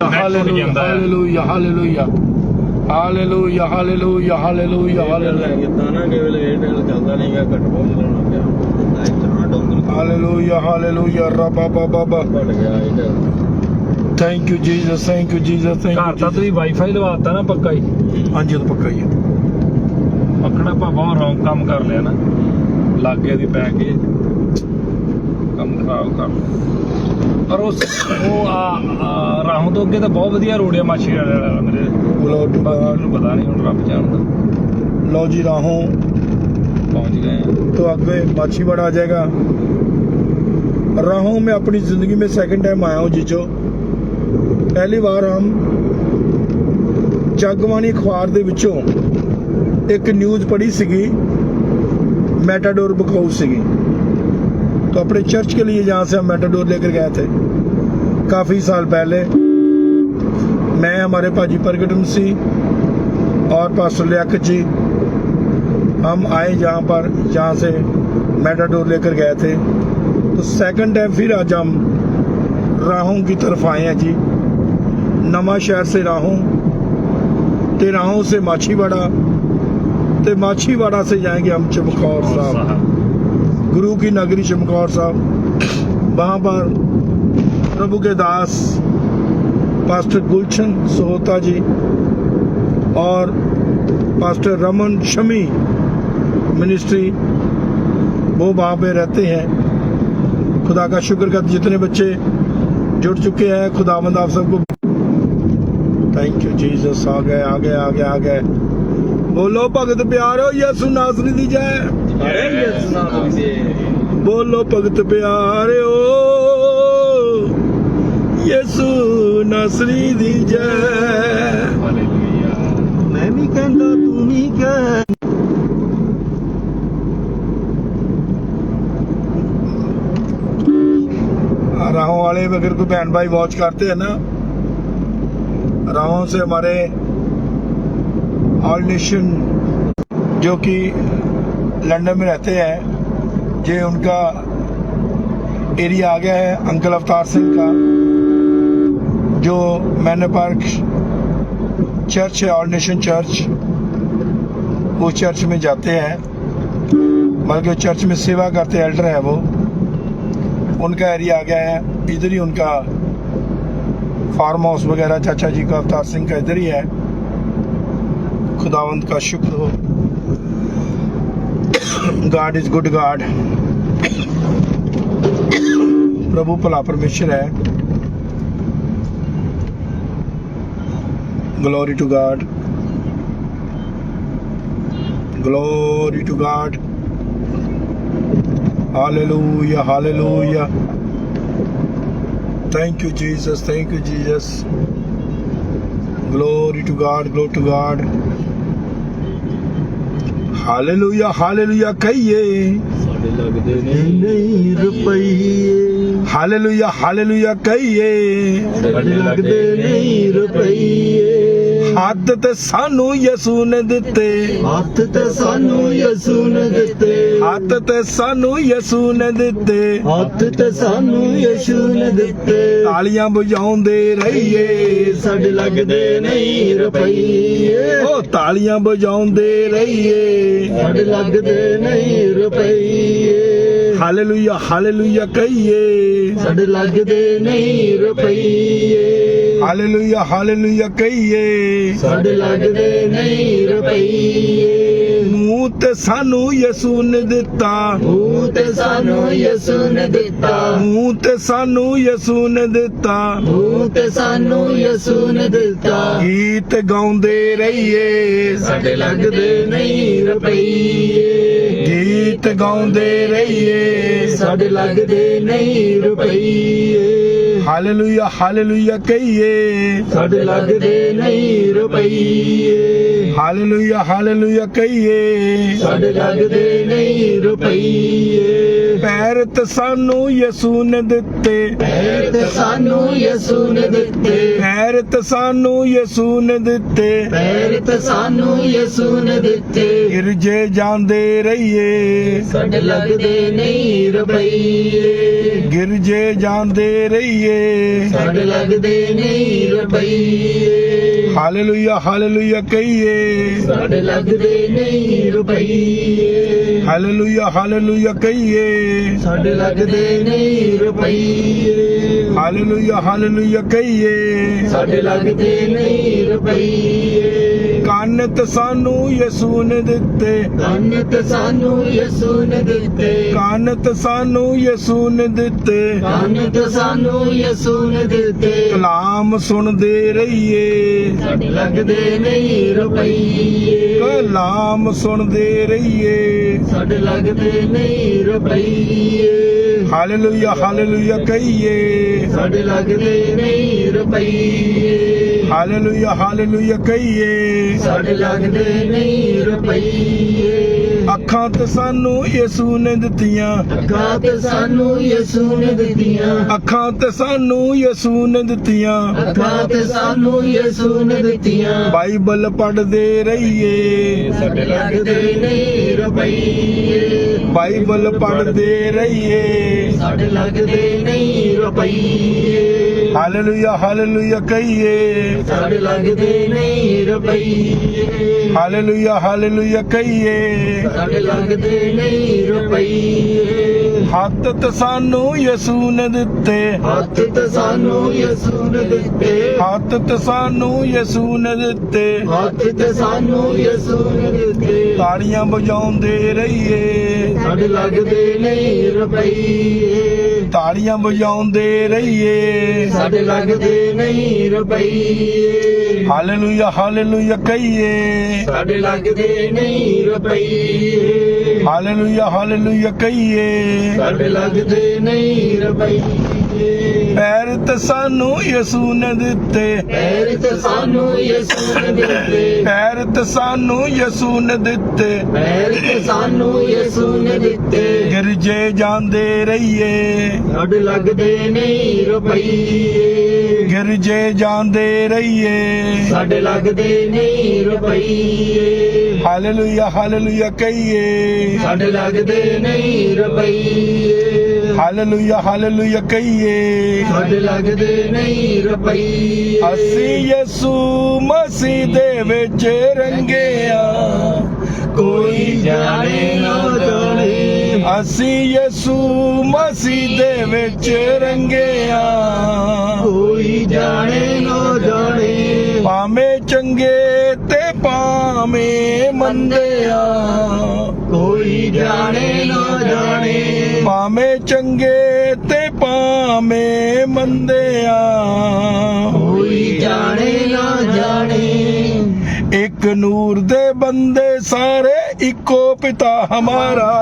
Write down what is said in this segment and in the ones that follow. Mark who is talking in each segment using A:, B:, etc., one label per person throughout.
A: Hallelujah, hallelujah, hallelujah. Hallelujah, hallelujah, hallelujah, hallelujah.
B: ਕੀਤਾ ਨਾ ਏਅਰਟੈਲ ਚੱਲਦਾ ਨਹੀਂਗਾ ਘੱਟ ਬਹੁਤ ਚਲਾਉਣਾ ਪਿਆ ਡੋਂਗਲ. ਘਟ ਗਿਆ ਏਅਰਟੈਲ
C: ਘਰ ਤਾਂ. ਤੁਸੀਂ ਵਾਈਫਾਈ ਲਵਾਤਾ ਪੱਕਾ ਹੀ
A: ਹਾਂਜੀ ਉਹ ਤਾਂ ਪੱਕਾ ਹੀ ਹੈ
C: ਪੱਕਣਾ ਆਪਾਂ ਬਹੁਤ ਰੌਂਗ ਕੰਮ ਕਰ ਲਿਆ ਨਾ ਲਾਗੇ ਦੀ ਪੈ ਕੇ ਕੰਮ ਖਰਾਬ ਕਰ ਪਰ ਉਸ ਉਹ ਆ ਰਾਹੋਂ ਤੋਂ ਅੱਗੇ ਤਾਂ ਬਹੁਤ ਵਧੀਆ ਰੋਡ ਆ ਮਾਛੀ ਵਾਲਾ ਮੇਰੇ ਬਲੋਟ ਨੂੰ। ਪਤਾ ਨਹੀਂ ਹੁਣ ਰੱਬ ਜਾਣਦਾ।
A: ਲਓ ਜੀ ਰਾਹੋਂ।
C: ਪਹੁੰਚ गए हैं
A: तो आगे माछीवाड़ा आ जाएगा राहों में अपनी ज़िंदगी में सेकंड टाइम आया हूँ जीजो ਪਹਿਲੀ ਵਾਰ ਹਮ ਜਗਵਾਨੀ ਅਖਬਾਰ ਦੇ ਵਿੱਚੋਂ ਇੱਕ ਨਿਊਜ਼ ਪੜ੍ਹੀ ਸੀਗੀ। ਮੈਟਾਡੋਰ ਬਕਾਊ ਸੀਗੀ। तो अपने चर्च के लिए जहाँ से हम मेटाडोर लेकर गए थे काफ़ी साल पहले। मैं हमारे पाजी प्रगटन सी और पास्टर लियाकत जी हम आए जहाँ पर जहाँ से मेटाडोर लेकर गए थे। तो सेकंड टाइम फिर आज हम राहों की तरफ़ आए हैं जी। नवा शहर से राहों ते राहों से माछीवाड़ा ते माछीवाड़ा से जाएँगे हम चमकौर साहब। गुरु की नगरी चमकौर साहब, वहाँ पर प्रभु के दास, पास्टर गुलशन सोहता जी और पास्टर रमन शमी मिनिस्ट्री वो वहाँ पे रहते हैं। खुदा का शुक्र कर जितने बच्चे जुड़ चुके हैं, खुदावंद आप सबको थैंक यू जीसस आ गए आ गए आ गए आ गए। बोलो भगत प्यारो यसु नासरी दी जय
B: ਅਰੇ ਯਸ ਨਾ ਤੁਸੀਂ
A: बोलो भगत प्यारे ओ यसु नासरी दी जय
C: ਹਾਲੇਲੂਇਆ
B: ਮੈਂ ਵੀ ਕਹਿੰਦਾ ਤੂੰ ਵੀ ਕਹਿ
A: राहों वाले अगर कोई बहन भाई वॉच करते हैं ना राहों से हमारे ऑल नेशन जो कि लंदन में रहते हैं, ये उनका एरिया आ गया है अंकल अवतार सिंह का, जो मैने पार्क चर्च है ऑल नेशन चर्च वो चर्च में जाते हैं, बल्कि चर्च में सेवा करते एल्डर है वो। उनका एरिया आ गया है, इधर ही उनका फार्म हाउस वगैरह, चाचा जी का अवतार सिंह का इधर ही है। खुदावंत का शुक्र हो। गाड इज़ गुड गाड प्रभु भला परमेश्वर है। Glory to God glory to God hallelujah hallelujah thank you Jesus thank you Jesus glory to God glory to God Hallelujah, hallelujah. ਕਹੀਏ
B: ਸਾਡੇ ਲੱਗਦੇ ਨਹੀਂ ਰੁਪਈਏ
A: Hallelujah, hallelujah. ਕਹੀਏ
B: ਸਾਡੇ ਲੱਗਦੇ ਨਹੀਂ ਰੁਪਈਏ
A: ਹੱਥ ਤੇ ਸਾਨੂੰ ਯਿਸੂ ਨੇ ਦਿੱਤੇ।
B: ਹੱਥ ਤੇ ਸਾਨੂੰ ਯਸੂ ਨੇ ਦਿੱਤੇ।
A: ਹੱਥ ਤੇ ਸਾਨੂੰ ਯਿਸੂ ਨੇ ਦਿੱਤੇ।
B: ਹੱਥ ਤੇ ਸਾਨੂੰ ਯਸੂ ਨੇ ਦਿੱਤੇ।
A: ਤਾਲੀਆਂ ਵਜਾਉਂਦੇ ਰਹੀਏ।
B: ਸਾਡੇ ਲੱਗਦੇ ਨਹੀਂ ਰੁਪਈਏ।
A: ਉਹ ਤਾਲੀਆਂ ਵਜਾਉਂਦੇ ਰਹੀਏ।
B: ਸਾਡੇ ਲੱਗਦੇ ਨਹੀਂ ਰੁਪਈਏ।
A: ਹਾਲੇਲੂਇਆ ਹਾਲੇਲੂਇਆ ਕਹੀਏ।
B: ਸਾਡੇ ਲੱਗਦੇ ਨਹੀਂ ਰੁਪਈਏ।
A: ਹਾਲੇਲੂਇਆ ਹਾਲੇਲੂਇਆ ਕਹੀਏ।
B: ਸਾਡੇ ਲੱਗਦੇ ਨਹੀਂ ਰੁਪਈਏ।
A: ਮੂੰਹ ਤੇ ਸਾਨੂੰ ਯਿਸੂ ਨੇ ਦਿੱਤਾ।
B: ਮੂੰਹ ਤੇ ਸਾਨੂੰ ਯਸੂ ਨੇ ਦਿੱਤਾ।
A: ਮੂੰਹ ਤੇ ਸਾਨੂੰ ਯਿਸੂ ਨੇ ਦਿੱਤਾ।
B: ਮੂੰਹ ਤੇ ਸਾਨੂੰ ਯਸੂ ਨੇ ਦਿੱਤਾ।
A: ਗੀਤ ਗਾਉਂਦੇ ਰਹੀਏ।
B: ਸਾਡੇ ਲੱਗਦੇ ਨਹੀਂ ਰੁਪਈਏ।
A: ਗੀਤ ਗਾਉਂਦੇ ਰਹੀਏ।
B: ਸਾਡੇ ਲੱਗਦੇ ਨਹੀਂ ਰੁਪਈਏ।
A: ਹਾਲੇਲੂਇਆ ਹਾਲੇਲੂਇਆ ਕਹੀਏ।
B: ਸਾਡੇ ਲੱਗਦੇ ਨਹੀਂ ਰੁਪਈਏ।
A: ਹਾਲੇਲੂਇਆ ਹਾਲੇਲੂਇਆ ਕਹੀਏ।
B: ਸਾਡੇ ਲੱਗਦੇ ਨਹੀਂ ਰੁਪਈਏ।
A: ਪੈਰ ਤੇ ਸਾਨੂੰ ਯਿਸੂ ਨੇ ਦਿੱਤੇ।
B: ਪੈਰ ਤੇ ਸਾਨੂੰ ਯਸੂ ਨੇ ਦਿੱਤੇ।
A: ਪੈਰਤ ਸਾਨੂੰ ਯਿਸੂ ਨੇ ਦਿੱਤੇ।
B: ਪੈਰਤ ਸਾਨੂੰ ਯਿਸੂ ਨੇ ਦਿੱਤੇ।
A: ਗਿਰਜੇ ਜਾਂਦੇ ਰਹੀਏ।
B: ਸਾਡੇ ਲੱਗਦੇ ਨਹੀਂ ਰੁਪਈਏ।
A: ਗਿਰਜੇ ਜਾਂਦੇ ਰਹੀਏ।
B: ਸਾਡੇ ਲੱਗਦੇ ਨਹੀਂ ਰੁਪਈਏ।
A: ਹਾਲੇਲੂਇਆ ਹਾਲੇਲੂਇਆ ਕਹੀਏ।
B: ਸਾਡੇ ਲੱਗਦੇ ਨਹੀਂ ਰੁਪਈਏ।
A: ਹਾਲੇਲੂਇਆ ਹਾਲੇਲੂਇਆ ਕਹੀਏ।
B: ਸਾਡੇ ਲੱਗਦੇ ਨਹੀਂ ਰੁਪਈਏ।
A: ਹਾਲੇਲੂਇਆ ਹਾਲੇਲੂਇਆ ਕਹੀਏ।
B: ਸਾਡੇ ਲੱਗਦੇ ਨਹੀਂ ਰੁਪਈਏ।
A: ਕੰਨ ਤੇ ਸਾਨੂੰ ਯਿਸੂ ਨੇ ਦਿੱਤੇ।
B: ਕੰਨ ਤੇ ਸਾਨੂੰ ਯਿਸੂ ਨੇ ਦਿੱਤੇ।
A: ਕੰਨ ਤੇ ਸਾਨੂੰ ਯਿਸੂ ਨੇ ਦਿੱਤੇ।
B: ਕੰਨ ਤੇ ਸਾਨੂੰ ਯਿਸੂ ਨੇ ਦਿੱਤੇ।
A: ਕਲਾਮ ਸੁਣਦੇ ਰਹੀਏ।
B: ਸਾਡੇ ਲੱਗਦੇ ਨਹੀਂ ਰੁਪਈਏ।
A: ਕਲਾਮ ਸੁਣਦੇ ਰਹੀਏ।
B: ਸਾਡੇ ਲੱਗਦੇ ਨਹੀਂ ਰੁਪਈਏ।
A: ਹਾਲੇਲੂਇਆ ਹਾਲੇਲੂਇਆ ਕਹੀਏ।
B: ਸਾਡੇ ਲੱਗਦੇ ਨਹੀਂ ਰੁਪਈਏ।
A: ਹਾਲੇਲੂਇਆ ਹਾਲੇਲੂਇਆ ਕਹੀਏ।
B: ਸਾਡੇ ਲੱਗਦੇ ਨਹੀਂ ਰੁਪਈਏ।
A: ਅੱਖਾਂ ਤੇ ਸਾਨੂੰ ਯਿਸੂ ਨੇ ਦਿੱਤੀਆਂ।
B: ਅੱਖਾਂ ਤੇ ਸਾਨੂੰ ਯਿਸੂ ਨੇ ਦਿੱਤੀਆਂ।
A: ਅੱਖਾਂ ਤੇ ਸਾਨੂੰ ਯਿਸੂ ਨੇ ਦਿੱਤੀਆਂ।
B: ਅੱਖਾਂ ਤੇ ਸਾਨੂੰ ਯਿਸੂ ਨੇ ਦਿੱਤੀਆਂ।
A: ਬਾਈਬਲ ਪੜ੍ਹਦੇ ਰਹੀਏ।
B: ਸਾਡੇ ਲੱਗਦੇ ਨਹੀਂ ਰੁਪਈਏ।
A: ਬਾਈਬਲ ਪੜ੍ਹਦੇ ਰਹੀਏ।
B: ਸਾਡੇ ਲੱਗਦੇ ਨਹੀਂ ਰੁਪਈਏ।
A: ਹਾਲੇਲੂਇਆ ਹਾਲੇਲੂਇਆ ਕਹੀਏ।
B: ਸਾਡੇ ਲੱਗਦੇ ਨਹੀਂ ਰੁਪਈਏ।
A: ਹਾਲੇਲੂਇਆ ਹਾਲੇਲੂਇਆ ਕਹੀਏ।
B: ਸਾਡੇ ਲੱਗਦੇ ਨਹੀਂ ਰੁਪਈਏ।
A: ਹੱਥ ਤੇ ਸਾਨੂੰ ਯਿਸੂ ਨੇ ਦਿੱਤੇ।
B: ਹੱਥ ਤੇ ਸਾਨੂੰ ਯਿਸੂ ਨੇ ਦਿੱਤੇ।
A: ਹੱਥ ਤੇ ਸਾਨੂੰ ਯਿਸੂ ਨੇ ਦਿੱਤੇ।
B: ਹੱਥ ਤੇ ਸਾਨੂੰ ਯਿਸੂ ਨੇ ਦਿੱਤੇ।
A: ਤਾੜੀਆਂ ਵਜਾਉਂਦੇ ਰਹੀਏ।
B: ਸਾਡੇ ਲੱਗਦੇ ਨਹੀਂ ਰੁਪਈਏ।
A: ਤਾੜੀਆਂ ਵਜਾਉਂਦੇ ਰਹੀਏ।
B: ਸਾਡੇ ਲੱਗਦੇ ਨਹੀਂ ਰੁਪਈਏ।
A: ਹਾਲੇਲੂਇਆ ਹਾਲੇਲੂਇਆ ਕਹੀਏ।
B: ਸਾਡੇ ਲੱਗਦੇ ਨਹੀਂ ਰੁਪਈਏ।
A: ਹਾਲੇਲੂਇਆ ਹਾਲੇਲੂਇਆ ਕਹੀਏ।
B: ਸਾਡੇ ਲੱਗਦੇ ਨਹੀਂ ਰੁਪਈਏ
A: ਪੈਰ ਤੇ ਸਾਨੂੰ ਯਿਸੂ ਨੇ ਦਿੱਤੇ।
B: ਪੈਰ ਤੇ ਸਾਨੂੰ ਯਿਸੂ ਨੇ ਦਿੱਤੇ।
A: ਪੈਰ ਤੇ ਸਾਨੂੰ ਯਿਸੂ ਨੇ ਦਿੱਤੇ।
B: ਪੈਰ ਤੇ ਸਾਨੂੰ ਯਿਸੂ ਨੇ ਦਿੱਤੇ।
A: ਗਿਰਜੇ ਜਾਂਦੇ ਰਹੀਏ।
B: ਸਾਡੇ ਲੱਗਦੇ ਨਹੀਂ ਰੁਪਈਏ।
A: ਗਿਰਜੇ ਜਾਂਦੇ ਰਹੀਏ।
B: ਸਾਡੇ ਲੱਗਦੇ ਨਹੀਂ ਰੁਪਈਏ।
A: ਹਾਲੇਲੂਇਆ ਹਾਲੇਲੂਇਆ ਕਹੀਏ।
B: ਸਾਡੇ ਲੱਗਦੇ ਨਹੀਂ ਰੁਪਈਏ।
A: ਹਾਲੇਲੂਇਆ ਹਾਲੇਲੂਇਆ ਕਹੀਏ
B: ਸਾਡੇ ਲੱਗਦੇ ਨਹੀਂ ਰੁਪਈਏ
A: ਅਸੀਂ ਯਿਸੂ ਮਸੀਹ ਦੇ ਵਿੱਚ ਰੰਗਿਆ
B: ਕੋਈ ਜਾਣੇ ਨਾ ਜਾਣੇ
A: ਅਸੀਂ ਯਿਸੂ ਮਸੀਹ ਦੇ ਵਿੱਚ ਰੰਗਿਆ
B: ਕੋਈ ਜਾਣੇ ਨਾ ਜਾਣੇ
A: ਭਾਵੇਂ ਚੰਗੇ ਤੇ ਭਾਵੇਂ ਮੰਦਿਆ
B: ਕੋਈ ਜਾਣੇ ਨਾ ਜਾਣੇ
A: ਭਾਵੇਂ ਚੰਗੇ ਤੇ ਭਾਵੇਂ ਮੰਦਿਆ
B: ਕੋਈ ਜਾਣੇ ਨਾ ਜਾਣੇ।
A: ਇੱਕ ਨੂਰ ਦੇ ਬੰਦੇ ਸਾਰੇ ਇੱਕੋ ਪਿਤਾ ਹਮਾਰਾ।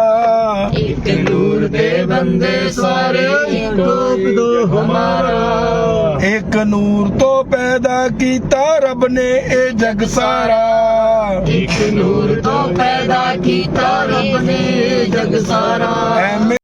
B: ਇੱਕ ਨੂਰ ਦੇ ਬੰਦੇ ਸਾਰੇ ਇੱਕੋ ਪਿਤਾ ਹਮਾਰਾ।
A: ਇੱਕ ਨੂਰ ਤੋਂ ਪੈਦਾ ਕੀਤਾ ਰੱਬ ਨੇ ਇਹ ਜਗ ਸਾਰਾ।
B: ਇੱਕ ਨੂਰ ਤੋਂ ਪੈਦਾ ਕੀਤਾ ਰੱਬ ਨੇ ਜਗ ਸਾਰਾ।